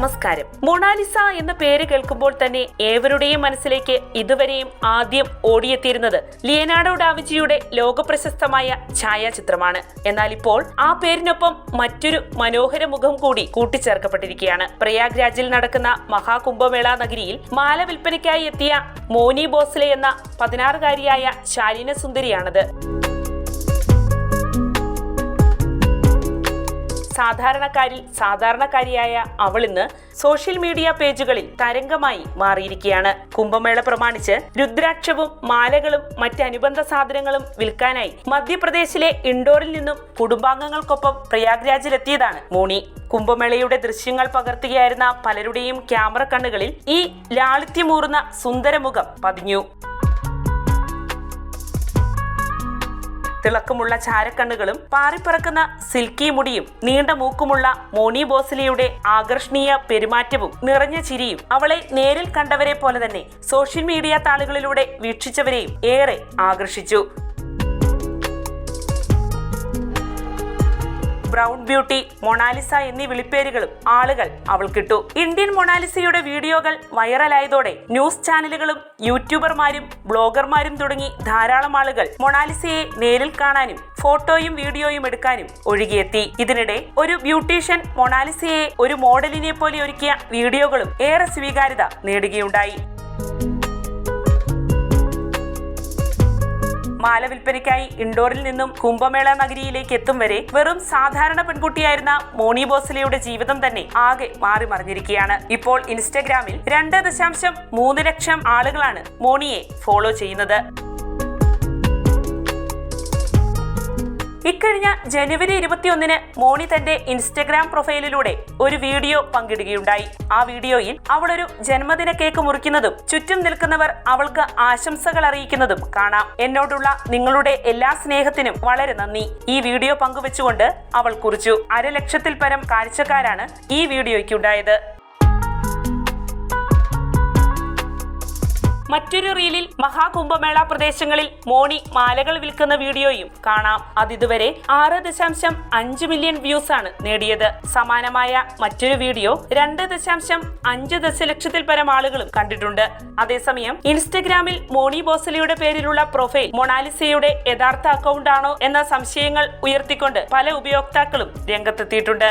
നമസ്കാരം. മൊണാലിസ എന്ന പേര് കേൾക്കുമ്പോൾ തന്നെ ഏവരുടെയും മനസ്സിലേക്ക് ഇതുവരെയും ആദ്യം ഓടിയെത്തിയിരുന്നത് ലിയനാർഡോ ഡാവിഞ്ചിയുടെ ലോകപ്രശസ്തമായ ഛായാചിത്രമാണ്. എന്നാൽ ഇപ്പോൾ ആ പേരിനൊപ്പം മറ്റൊരു മനോഹര മുഖം കൂടി കൂട്ടിച്ചേർക്കപ്പെട്ടിരിക്കുകയാണ്. പ്രയാഗ് രാജിൽ നടക്കുന്ന മഹാകുംഭമേള നഗരിയിൽ മാല വിൽപ്പനയ്ക്കായി എത്തിയ മോനി ബോസ്ലെ എന്ന പതിനാറുകാരിയായ ശാലിന സുന്ദരിയാണത്. സാധാരണക്കാരിൽ സാധാരണക്കാരിയായ അവൾ ഇന്ന് സോഷ്യൽ മീഡിയ പേജുകളിൽ തരംഗമായി മാറിയിരിക്കുകയാണ്. കുംഭമേള പ്രമാണിച്ച് രുദ്രാക്ഷവും മാലകളും മറ്റ് അനുബന്ധ സാധനങ്ങളും വിൽക്കാനായി മധ്യപ്രദേശിലെ ഇൻഡോറിൽ നിന്നും കുടുംബാംഗങ്ങൾക്കൊപ്പം പ്രയാഗ്രാജിലെത്തിയതാണ് മോണി. കുംഭമേളയുടെ ദൃശ്യങ്ങൾ പകർത്തുകയായിരുന്ന പലരുടെയും ക്യാമറ കണ്ണുകളിൽ ഈ ലാളിത്യമൂറുന്ന സുന്ദരമുഖം പതിഞ്ഞു. തിളക്കമുള്ള ചാരക്കണ്ണുകളും പാറിപ്പറക്കുന്ന സിൽക്കി മുടിയും നീണ്ട മൂക്കുമുള്ള മോണി ബോസ്ലിയുടെ ആകർഷണീയ പെരുമാറ്റവും നിറഞ്ഞ ചിരിയും അവളെ നേരിൽ കണ്ടവരെ പോലെ തന്നെ സോഷ്യൽ മീഡിയ താളുകളിലൂടെ വീക്ഷിച്ചവരെയും ഏറെ ആകർഷിച്ചു. ബ്രൗൺ ബ്യൂട്ടി മൊണാലിസ എന്നീ വിളിപ്പേരുകളും ആളുകൾ അവൾക്കിട്ടു. ഇന്ത്യൻ മൊണാലിസയുടെ വീഡിയോകൾ വൈറലായതോടെ ന്യൂസ് ചാനലുകളും യൂട്യൂബർമാരും ബ്ലോഗർമാരും തുടങ്ങി ധാരാളം ആളുകൾ മൊണാലിസയെ നേരിൽ കാണാനും ഫോട്ടോയും വീഡിയോയും എടുക്കാനും ഒഴുകിയെത്തി. ഇതിനിടെ ഒരു ബ്യൂട്ടീഷ്യൻ മൊണാലിസയെ ഒരു മോഡലിനെ പോലെ ഒരുക്കിയ വീഡിയോകളും ഏറെ സ്വീകാര്യത നേടുകയുണ്ടായി. മാല വിൽപ്പനയ്ക്കായി ഇൻഡോറിൽ നിന്നും കുംഭമേള നഗരിയിലേക്ക് എത്തും വരെ വെറും സാധാരണ പെൺകുട്ടിയായിരുന്ന മോണി ബോസലയുടെ ജീവിതം തന്നെ ആകെ മാറി മറിഞ്ഞിരിക്കുകയാണ്. ഇപ്പോൾ ഇൻസ്റ്റഗ്രാമിൽ രണ്ട് ദശാംശം മൂന്ന് ലക്ഷം ആളുകളാണ് മോണിയെ ഫോളോ ചെയ്യുന്നത്. ഇക്കഴിഞ്ഞ ജനുവരി ഇരുപത്തിയൊന്നിന് മോണി തന്റെ ഇൻസ്റ്റഗ്രാം പ്രൊഫൈലിലൂടെ ഒരു വീഡിയോ പങ്കിടുകയുണ്ടായി. ആ വീഡിയോയിൽ അവൾ ഒരു ജന്മദിന കേക്ക് മുറിക്കുന്നതും ചുറ്റും നിൽക്കുന്നവർ അവൾക്ക് ആശംസകൾ അറിയിക്കുന്നതും കാണാം. എന്നോടുള്ള നിങ്ങളുടെ എല്ലാ സ്നേഹത്തിനും വളരെ നന്ദി. ഈ വീഡിയോ പങ്കുവെച്ചുകൊണ്ട് അവൾ കുറിച്ചു. അരലക്ഷത്തിൽ പരം കാഴ്ചക്കാരാണ് ഈ വീഡിയോയ്ക്ക് വീഡിയോയ്ക്കുണ്ടായത് മറ്റൊരു റീലിൽ മഹാകുംഭമേള പ്രദേശങ്ങളിൽ മോണി മാലകൾ വിൽക്കുന്ന വീഡിയോയും കാണാം. അതിതുവരെ ആറ് ദശാംശം അഞ്ച് മില്യൺ വ്യൂസ് ആണ് നേടിയത്. സമാനമായ മറ്റൊരു വീഡിയോ രണ്ട് ദശാംശം അഞ്ച് ദശലക്ഷത്തിൽ പരം ആളുകളും കണ്ടിട്ടുണ്ട്. അതേസമയം ഇൻസ്റ്റഗ്രാമിൽ മോണി ബോസലിയുടെ പേരിലുള്ള പ്രൊഫൈൽ മൊണാലിസയുടെ യഥാർത്ഥ അക്കൗണ്ട് ആണോ എന്ന സംശയങ്ങൾ ഉയർത്തിക്കൊണ്ട് പല ഉപയോക്താക്കളും രംഗത്തെത്തിയിട്ടുണ്ട്.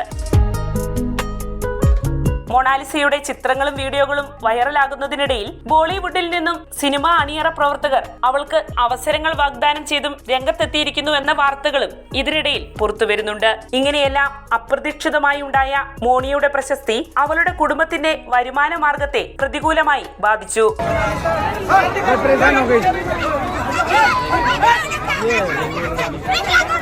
മൊണാലിസയുടെ ചിത്രങ്ങളും വീഡിയോകളും വൈറലാകുന്നതിനിടയിൽ ബോളിവുഡിൽ നിന്നും സിനിമ അണിയറ പ്രവർത്തകർ അവൾക്ക് അവസരങ്ങൾ വാഗ്ദാനം ചെയ്തും രംഗത്തെത്തിയിരിക്കുന്നു എന്ന വാർത്തകളും ഇതിനിടയിൽ പുറത്തുവരുന്നുണ്ട്. ഇങ്ങനെയെല്ലാം അപ്രതീക്ഷിതമായി ഉണ്ടായ മോണിയുടെ പ്രശസ്തി അവളുടെ കുടുംബത്തിന്റെ വരുമാന മാർഗത്തെ പ്രതികൂലമായി ബാധിച്ചു. Yeah.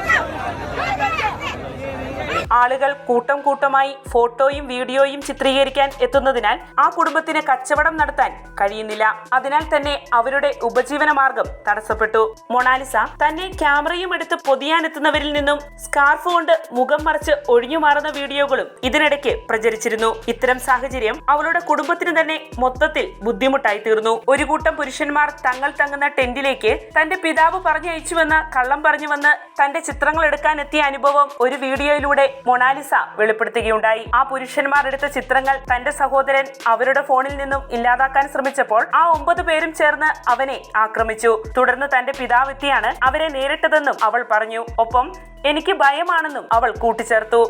ആളുകൾ കൂട്ടം കൂട്ടമായി ഫോട്ടോയും വീഡിയോയും ചിത്രീകരിക്കാൻ എത്തുന്നതിനാൽ ആ കുടുംബത്തിന് കച്ചവടം നടത്താൻ കഴിയുന്നില്ല. അതിനാൽ തന്നെ അവരുടെ ഉപജീവന മാർഗം തടസ്സപ്പെട്ടു. മൊണാലിസ തന്നെ ക്യാമറയും എടുത്ത് പൊതിയാനെത്തുന്നവരിൽ നിന്നും സ്കാർഫ് കൊണ്ട് മുഖം മറച്ച് ഒഴിഞ്ഞു മാറുന്ന വീഡിയോകളും ഇതിനിടയ്ക്ക് പ്രചരിച്ചിരുന്നു. ഇത്തരം സാഹചര്യം അവളുടെ കുടുംബത്തിന് തന്നെ മൊത്തത്തിൽ ബുദ്ധിമുട്ടായി തീർന്നു ഒരു കൂട്ടം പുരുഷന്മാർ തങ്ങൾ തങ്ങുന്ന ടെന്റിലേക്ക് തന്റെ പിതാവ് പറഞ്ഞയച്ചുവെന്ന് കള്ളം പറഞ്ഞു വന്ന് തന്റെ ചിത്രങ്ങൾ എടുക്കാൻ എത്തിയ അനുഭവം ഒരു വീഡിയോയിലൂടെ മൊണാലിസ വെളിപ്പെടുത്തുകയുണ്ടായി. ആ പുരുഷന്മാർ എടുത്ത ചിത്രങ്ങൾ തന്റെ സഹോദരൻ അവരുടെ ഫോണിൽ നിന്നും ഇല്ലാതാക്കാൻ ശ്രമിച്ചപ്പോൾ ആ ഒമ്പത് പേരും ചേർന്ന് അവനെ ആക്രമിച്ചു. തുടർന്ന് തന്റെ പിതാവെത്തിയാണ് അവരെ നേരിട്ടതെന്നും അവൾ പറഞ്ഞു. ഒപ്പം എനിക്ക് ഭയമാണെന്നും അവൾ കൂട്ടിച്ചേർത്തു.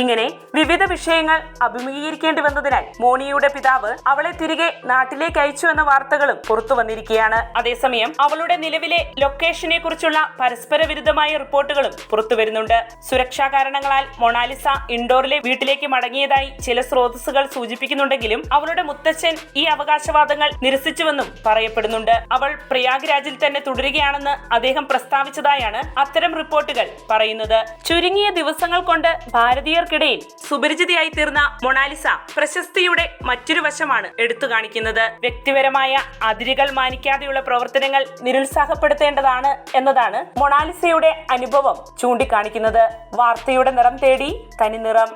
ഇങ്ങനെ വിവിധ വിഷയങ്ങൾ അഭിമുഖീകരിക്കേണ്ടി വന്നതിനാൽ മോണിയുടെ പിതാവ് അവളെ തിരികെ നാട്ടിലേക്ക് അയച്ചു എന്ന വാർത്തകളും പുറത്തു വന്നിരിക്കുകയാണ്. അതേസമയം അവളുടെ നിലവിലെ ലൊക്കേഷനെ കുറിച്ചുള്ള പരസ്പര വിരുദ്ധമായ റിപ്പോർട്ടുകളും പുറത്തു വരുന്നുണ്ട്. സുരക്ഷാ കാരണങ്ങളാൽ മൊണാലിസ ഇൻഡോറിലെ വീട്ടിലേക്ക് മടങ്ങിയതായി ചില സ്രോതസ്സുകൾ സൂചിപ്പിക്കുന്നുണ്ടെങ്കിലും അവളുടെ മുത്തച്ഛൻ ഈ അവകാശവാദങ്ങൾ നിരസിച്ചുവെന്നും പറയപ്പെടുന്നുണ്ട്. അവൾ പ്രയാഗ്രാജിൽ തന്നെ തുടരുകയാണെന്ന് അദ്ദേഹം പ്രസ്താവിച്ചതായാണ് അത്തരം റിപ്പോർട്ടുകൾ പറയുന്നത്. ചുരുങ്ങിയ ദിവസങ്ങൾ കൊണ്ട് ഭാരതീയർക്കിടയിൽ സുപരിചിതയായി തീർന്ന മൊണാലിസ പ്രശസ്തിയുടെ മറ്റൊരു വശമാണ് എടുത്തു കാണിക്കുന്നത്. വ്യക്തിപരമായ അതിരുകൾ മാനിക്കാതെയുള്ള പ്രവർത്തനങ്ങൾ നിരുത്സാഹപ്പെടുത്തേണ്ടതാണ് എന്നതാണ് മൊണാലിസയുടെ അനുഭവം ചൂണ്ടിക്കാണിക്കുന്നത്. വാർത്തയുടെ നിറം തേടി തനി നിറം